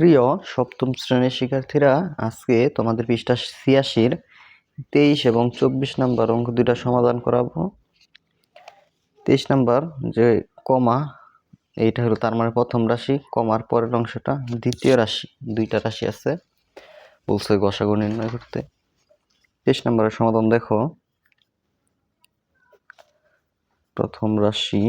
প্রিয় সপ্তম শ্রেণির শিক্ষার্থীরা, আজকে তোমাদের পৃষ্ঠা ছিয়াশির তেইশ এবং চব্বিশ নাম্বার অঙ্ক দুইটা সমাধান করাবো। তেইশ নাম্বার যে কমা, এইটা হলো তার মানে প্রথম রাশি, কমার পরের অংশটা দ্বিতীয় রাশি, দুইটা রাশি আছে, বলছে গসাগু নির্ণয় করতে। তেইশ নাম্বারের সমাধান দেখো। প্রথম রাশি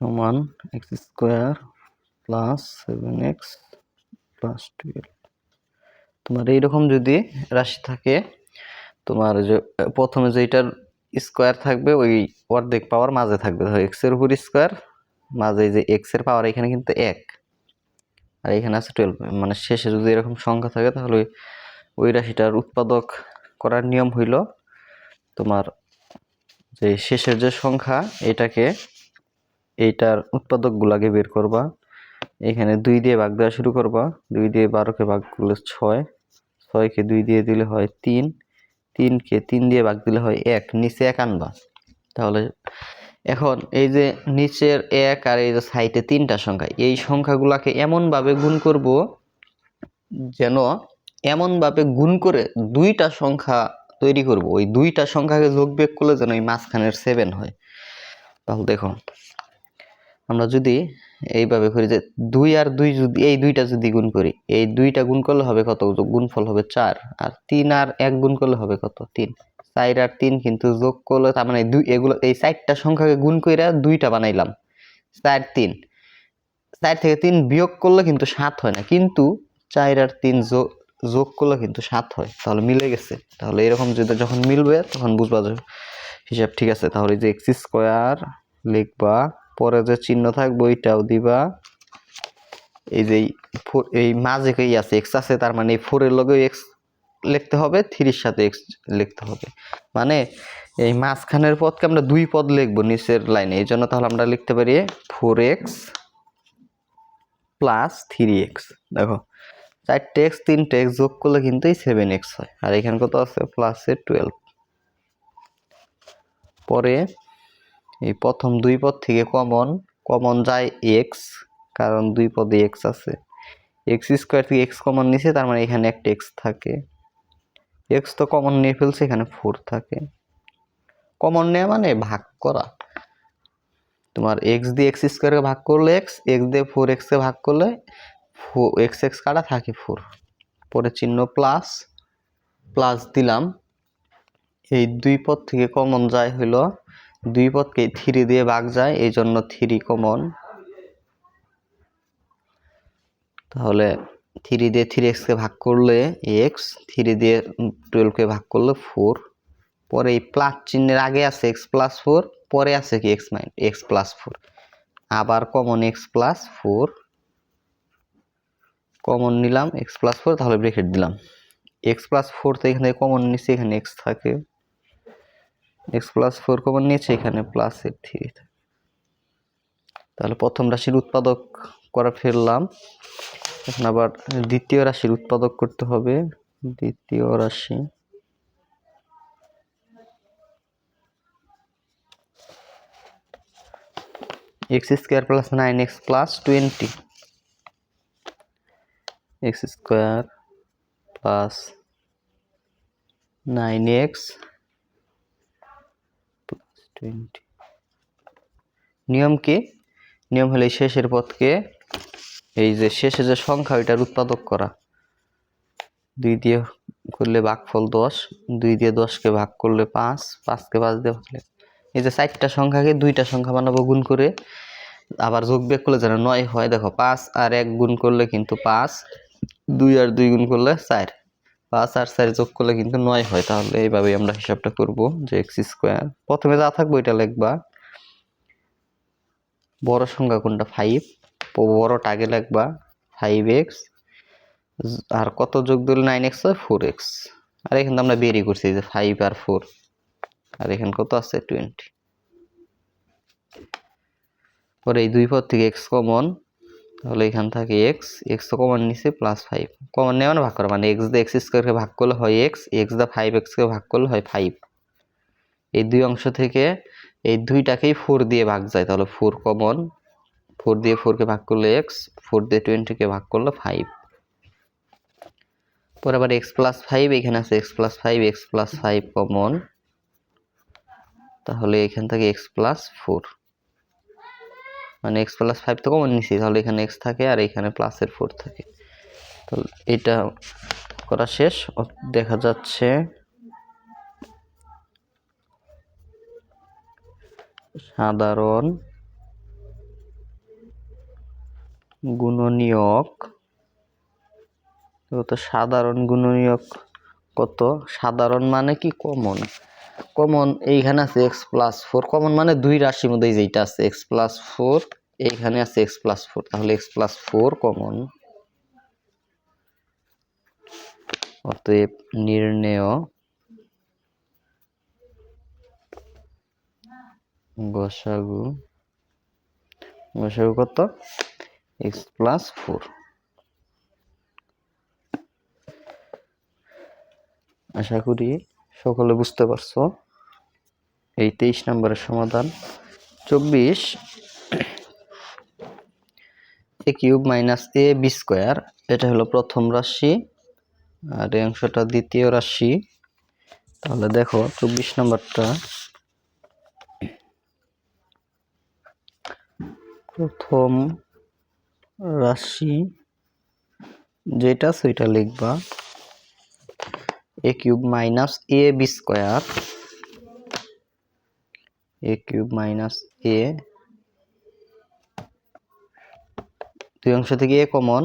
সমান x square plus seven x plus twelve তোমার এইরকম যদি রাশি থাকে, তোমার যে, প্রথমে যেটার স্কোয়ার থাকবে, ওই অর্ধেক পাওয়ার মাঝে থাকবে। ধরো এক্সের উপর স্কোয়ার মাঝে যে এক্সের পাওয়ার এখানে কিন্তু এক। আর এখানে আছে টুয়েলভ মানে শেষে যদি এরকম সংখ্যা থাকে, তাহলে ওই- রাশিটার উৎপাদক করার নিয়ম হইল তোমার যে শেষের যে সংখ্যা, এটাকে এইটার উৎপাদকগুলাকে বের করবা। এখানে দুই দিয়ে ভাগ দেওয়া শুরু করবা। দুই দিয়ে বারোকে ভাগ করলে ছয়। ছয়কে দুই দিয়ে দিলে হয় তিন। তিনকে তিন দিয়ে ভাগ দিলে হয় এক। নিচে এক আনবা। তাহলে এখন এই যে নিচের এক আর এই যে সাইডে তিনটা সংখ্যা, এই সংখ্যাগুলাকে এমনভাবে গুণ করব যেন এমনভাবে গুণ করে দুইটা সংখ্যা তৈরি করব। ওই দুইটা সংখ্যাকে যোগ বিয়োগ করলে যেন ওই মাঝখানের সেভেন হয়। তাহলে দেখো আমরা যদি এইভাবে করি যে দুই আর দুই যদি, এই দুইটা যদি গুণ করি, এই দুইটা গুণ করলে হবে কত? গুণফল হবে চার। আর তিন আর এক গুণ করলে হবে কত? তিন। চার আর তিন কিন্তু যোগ করলে তার মানে দুই, এগুলো, এই চারটা সংখ্যাকে গুণ কইরা দুইটা বানাইলাম। চার, তিন। চার থেকে তিন বিয়োগ করলে কিন্তু সাত হয় না। কিন্তু চার আর তিন যোগ যোগ করলে কিন্তু সাত হয়। তাহলে মিলে গেছে। তাহলে এরকম যদি যখন মিলবে, তখন বুঝবা হিসাব ঠিক আছে। তাহলে যে এক্স স্কোয়ার লিখবা পরে যে চিহ্ন থাকবে, ওইটাও দিবা। এই যে এই মাঝে কই আছে এক্স আছে, তার মানে এই ফোরের লগে এক্স লিখতে হবে থ্রির সাথে এক্স লিখতে হবে। মানে এই মাঝখানের পদকে আমরা দুই পদ লিখব নিচের লাইনে, এই জন্য তাহলে আমরা লিখতে পারি four x plus three x দেখো, চারটে এক্স তিনটে এক্স যোগ করলে কিন্তু এই সেভেন এক্স হয়। আর এখানে কত আছে? প্লাসে টুয়েলভ পরে এই প্রথম দুই পদ থেকে কমন কমন যায় এক্স কারণ দুই পদে এক্স আছে। এক্স স্কোয়ার থেকে এক্স কমন নিছে, তার মানে এখানে একটা এক্স থাকে। এক্স তো কমন নিয়ে ফেলছে, এখানে ফোর থাকে। কমন নেওয়া মানে ভাগ করা। তোমার এক্স দিয়ে এক্স স্কোয়ারকে ভাগ করলে এক্স এক্স দিয়ে ফোর এক্সকে ভাগ করলে ফো এক্স এক্স কাটা থাকে ফোর পরে চিহ্ন প্লাস প্লাস দিলাম। এই দুই পদ থেকে কমন যায় হইল দুই পদকে থ্রি দিয়ে ভাগ যায় এই জন্য থ্রি কমন। তাহলে থ্রি দিয়ে থ্রি এক্সকে ভাগ করলে এক্স থ্রি দিয়ে টুয়েলভকে ভাগ করলে ফোর পরে এই প্লাস চিহ্নের আগে আছে এক্স প্লাস ফোর পরে আছে কি x minus x plus four আবার common x plus four common নিলাম এক্স প্লাস ফোর তাহলে ব্রেকেট দিলাম। এক্স প্লাস ফোর তো এখানে কমন নিচ্ছে এখানে এক্স থাকে। এক্স প্লাস ফোর কমন নিয়েছে, এখানে প্লাস এর থ্রি তাহলে প্রথম রাশির উৎপাদক করা ফেললাম। এখন আবার দ্বিতীয় রাশির উৎপাদক করতে হবে। দ্বিতীয় রাশি। X square plus nine x plus twenty x square plus nine x twenty. নিয়ম কি? নিয়ম হলে শেষের পথকে, এই যে শেষে যে সংখ্যা, ওইটার উৎপাদক করা। দুই দিয়ে করলে ভাগফল দশ, দুই দিয়ে দশকে ভাগ করলে পাঁচ, পাঁচকে পাঁচ দিয়ে ভাগলে এই যে চারটা সংখ্যাকে দুইটা সংখ্যা বানাবো গুণ করে, আবার যোগ বিয়োগ করলে যেন নয় হয়। দেখো পাঁচ আর এক গুণ করলে কিন্তু পাঁচ, দুই আর দুই গুণ করলে চার। পাঁচ আর চার যোগ করলে কিন্তু নয় হয়। তাহলে এইভাবেই আমরা হিসাবটা করব যে এক্স স্কোয়ার। প্রথমে যা থাকব ওইটা লিখবা। বড় সংখ্যা কোনটা? ফাইভ বড়টা আগে লিখবা। ফাইভ এক্স আর কত যোগ দিলে নাইন এক্স হয়? ফোর এক্স আর এখানে আমরা বেরিয়ে করছি যে ফাইভ আর ফোর আর এখানে কত আছে? টোয়েন্টি পরে এই দুই পদ থেকে এক্স কমন তাহলে এখান থাকে এক্স এক্স তো কমন নিছে প্লাস ফাইভ কমন নেওয়া মানে ভাগ করা মানে এক্স দিয়ে এক্স স্কোয়ারকে ভাগ করলে হয় এক্স এক্স দা ফাইভ এক্সকে ভাগ করলে হয় ফাইভ এই দুই অংশ থেকে এই দুইটাকেই ফোর দিয়ে ভাগ যায়, তাহলে ফোর কমন ফোর দিয়ে ফোরকে ভাগ করলে এক্স ফোর দিয়ে টোয়েন্টিকে ভাগ করলে ফাইভ পরে আবার এক্স প্লাস ফাইভ এখানে আছে x plus five x plus five common তাহলে এখান থেকে এক্স প্লাস ফোর মানে এক্স প্লাস ফাইভ তো কমন নিছি, তাহলে এখানে এক্স থাকে আর এখানে প্লাসের ফোর থাকে। তাহলে এটা করা শেষ দেখা যাচ্ছে। সাধারণ গুণনীয়ক কত সাধারণ গুণনীয়ক কত? সাধারণ মানে কি কমন কমন এইখানে আছে এক্স প্লাস ফোর কমন মানে দুই রাশির মধ্যে এই যেটা আছে এক্স প্লাস ফোর এইখানে আছে এক্স প্লাস ফোর তাহলে এক্স প্লাস ফোর কমন অতএব নির্ণেয় গসাগু গসাগু কত? এক্স প্লাস ফোর আশা করি সকলে বুঝতে পারছ। এই তেইশ নম্বরের সমাধান। চব্বিশ, a cube minus a b square, এটা হলো প্রথম রাশি, আর এই অংশটা দ্বিতীয় রাশি। তাহলে দেখো, চব্বিশ নম্বরটা প্রথম রাশি, যেটা সেটা লিখবা। A cube minus a b square a cube minus a দুই অংশ থেকে এ কমন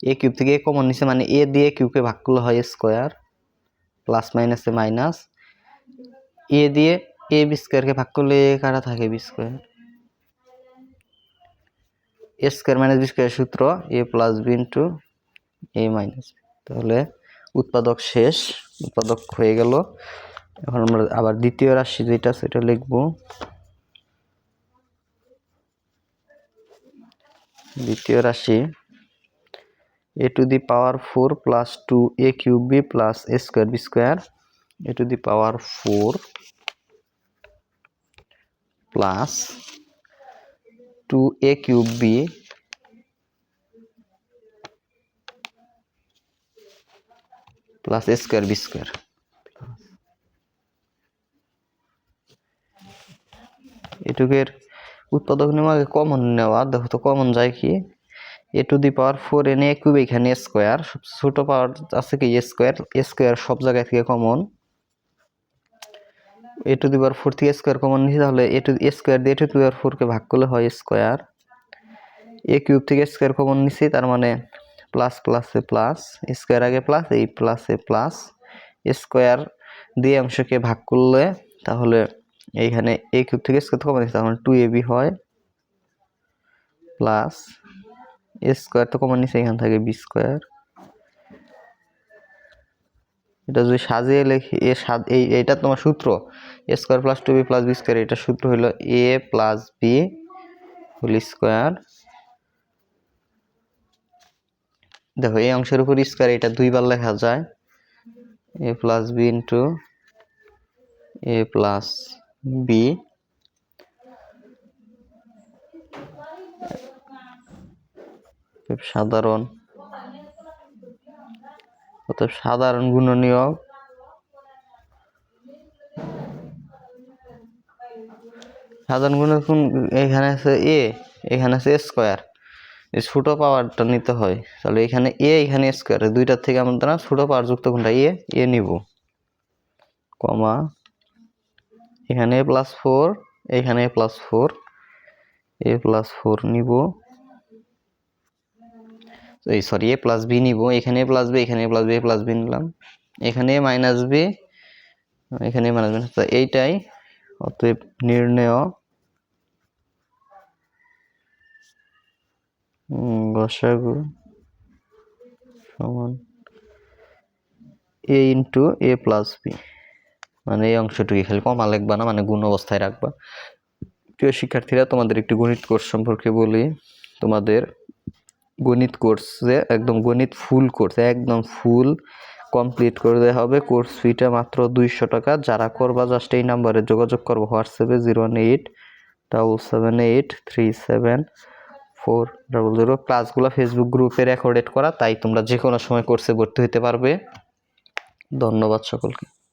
এ কিউব থেকে এ কমন নিছে মানে এ দিয়ে কিউবকে ভাগ করলে হয় স্কোয়ার প্লাস মাইনাসে মাইনাস এ দিয়ে এ বি স্কোয়ারকে ভাগ করলে এ কাটা থাকে b square a square minus b square সূত্র a plus b into a minus তাহলে উৎপাদক শেষ, উৎপাদক হয়ে গেল। এখন আমরা আবার দ্বিতীয় রাশি যেটা সেটা লিখব। দ্বিতীয় রাশি a to the power four plus two a cube b plus a square b square a to the power four plus two a cube b plus square b square এটুকের উৎপাদক নেওয়া কমন নেওয়া, দেখো তো কমন যায় কি? A to the power four এনে cube এখানে square ছোট পাওয়ার আছে কি? স্কোয়ার স্কোয়ার সব জায়গা থেকে common a to the power four থেকে স্কোয়ার কমন নিয়েছি তাহলে এ টু স্কোয়ার দিয়ে এ টু দি পাওয়ার ফোরকে ভাগ করলে হয় স্কোয়ার এ কিউব থেকে স্কোয়ার কমন নিছি, তার মানে প্লাস প্লাসে প্লাস স্কোয়ার আগে প্লাস এই প্লাসে প্লাস স্কোয়ার দিয়ে অংশকে ভাগ করলে তাহলে এইখানে এ কিউব থেকে স্কোয়ার কমন নিচ্ছে তাহলে টু এ বি হয় প্লাস এ স্কোয়ার তো কমন নিচ্ছে এখান থেকে বি স্কোয়ার এটা যদি সাজিয়ে লেখি, এ সাজ, এই, এইটা তোমার সূত্র square plus two b plus b square এটা সূত্র হলো a plus b whole square দেখো, এই অংশের উপর স্কোয়ার এটা দুইবার লেখা যায়। A plus b into a plus b সাধারণ। অর্থাৎ সাধারণ গুণনীয়ক। সাধারণ গুণনীয়ক এখানে আছে এ এখানে আছে স্কোয়ার ছোটো পাওয়ারটা নিতে হয়। তাহলে এখানে এ এখানে স্কোয়ার দুইটার থেকে আমরা ছোটো পাওয়ার যুক্ত কোনটা এ এ নিব। কমা, এখানে প্লাস ফোর এখানে plus four a plus four নিব। এই সরি এ প্লাস বি নিব। এখানে প্লাস বি এখানে প্লাস বি প্লাস বি নিলাম। এখানে মাইনাস বি এখানে মাইনাস বি এইটাই। অতএব নির্ণয় গসাগু সমান a into a plus b মানে এই অংশটুকু খালি কমা লিখবা না মানে গুণ অবস্থায় রাখবা। প্রিয় শিক্ষার্থীরা, তোমাদের একটি গণিত কোর্স সম্পর্কে বলি। তোমাদের গণিত কোর্সে একদম গণিত ফুল কোর্স একদম ফুল কমপ্লিট করে দেওয়া হবে। কোর্স ফিটা মাত্র দুইশো টাকা। যারা করবা জাস্ট এই নাম্বারে যোগাযোগ করব। হোয়াটসঅ্যাপে zero eight double seven eight three seven four double zero ক্লাসগুলো ফেসবুক গ্রুপে রেকর্ডেড করা, তাই তোমরা যে কোনো সময় কোর্সে ভর্তি হতে পারবে। ধন্যবাদ সকলকে।